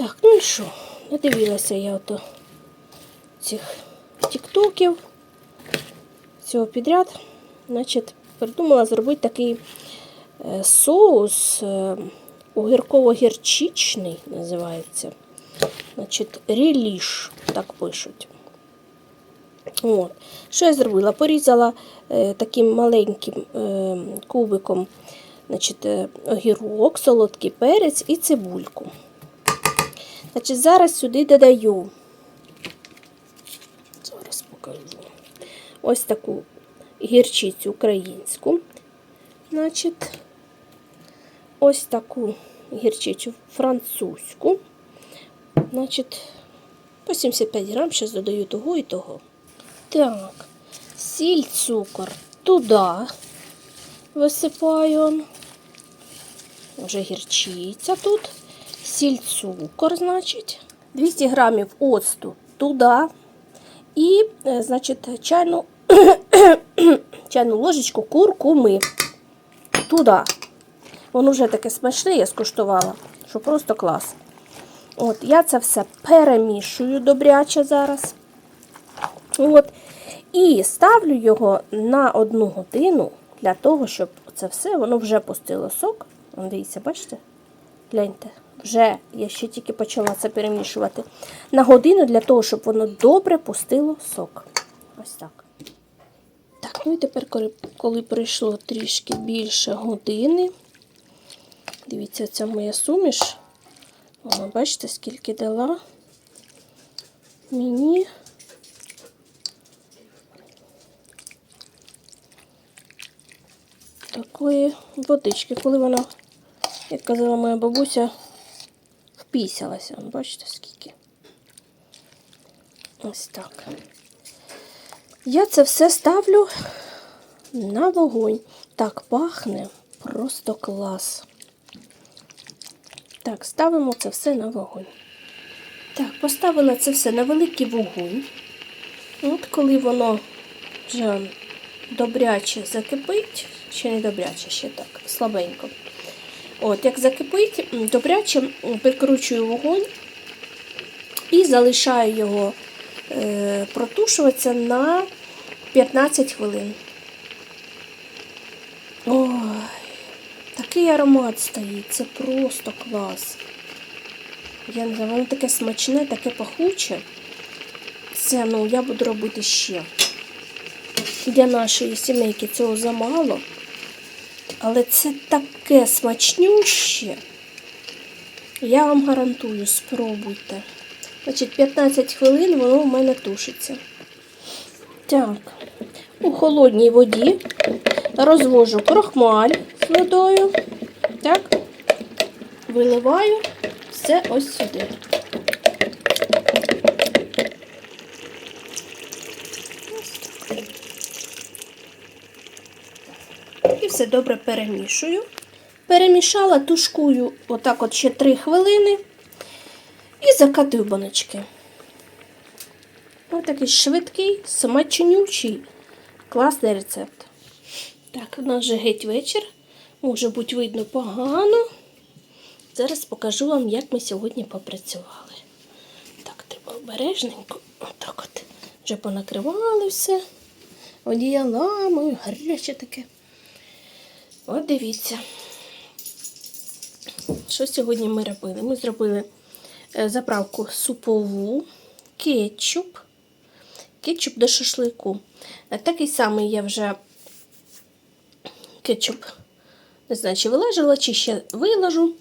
Так, ну що? Надивилася я ото цих тіктоків, цього підряд. Значить, придумала зробити такий е, соус е, огірково-гірчичний називається. Значить, реліш, так пишуть. От. Що я зробила? Порізала е, таким маленьким е, кубиком значить, е, огірок, солодкий перець і цибульку. Значить, зараз сюди додаю. Зараз покажу. Ось таку гірчицю українську. Значить, ось таку гірчицю французьку. Значить, по 75 грам, зараз додаю того і того. Так, сіль, цукор туди висипаю. Вже гірчиця тут. Сіль, цукор, значить. 200 грамів оцту туди. І, е, значить, чайну, чайну ложечку куркуми туди. Воно вже таке смачне, я скуштувала, що просто клас. От, я це все перемішую добряче зараз. От. І ставлю його на одну годину для того, щоб це все воно вже пустило сок. Дивіться, бачите? Гляньте, вже я ще тільки почала це перемішувати. На годину для того, щоб воно добре пустило сок. Ось так. Так, ну і тепер, коли, коли пройшло трішки більше години, дивіться, ця моя суміш. Вона, бачите, скільки дала мені. Такої водички, коли вона, як казала моя бабуся, впісялася. Бачите, скільки. Ось так. Я це все ставлю на вогонь. Так пахне просто клас. Так, ставимо це все на вогонь. Так, поставила це все на великий вогонь. От коли воно вже добряче закипить, ще не добряче, ще так, слабенько. От, як закипить, добряче прикручую вогонь і залишаю його е, протушуватися на 15 хвилин. Ой, такий аромат стоїть, це просто клас. Я не знаю, воно таке смачне, таке пахуче. Це, ну, я буду робити ще. Для нашої сімейки цього замало. Але це таке смачнюще. Я вам гарантую, спробуйте. Значить, 15 хвилин воно в мене тушиться. Так, у холодній воді розвожу крохмаль з водою. Так, виливаю все ось сюди. Ось так. І все добре перемішую. Перемішала, тушкую отак от ще 3 хвилини і закатую баночки. Ось такий швидкий, смачнючий, класний рецепт. Так, у нас вже геть вечір. Може бути видно погано. Зараз покажу вам, як ми сьогодні попрацювали. Так, треба обережненько. Отак от. Вже понакривали все. Одіялами, гаряче таке. От дивіться. Що сьогодні ми робили? Ми зробили е, заправку супову, кетчуп, кетчуп до шашлику. Е, Такий самий я вже кетчуп, не знаю, чи вилежала, чи ще виложу.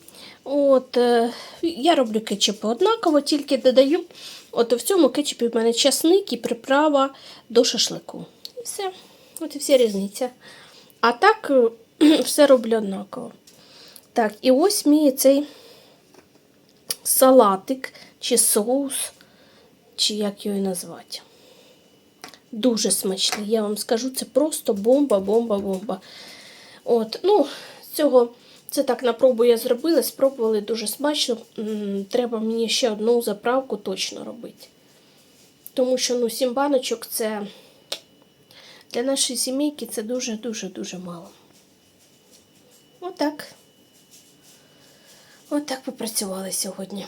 От, е, я роблю кетчуп однаково, тільки додаю. От в цьому кетчупі в мене часник і приправа до шашлику. І все. От і вся різниця. А так все роблю однаково. Так, і ось мій цей салатик чи соус, чи як його назвати. Дуже смачний. Я вам скажу, це просто бомба, бомба, бомба. От, ну, цього це так на пробу я зробила, спробували дуже смачно. Треба мені ще одну заправку точно робити. Тому що ну, сім баночок це для нашої сімейки це дуже-дуже-дуже мало. Отак. Отак попрацювали сьогодні.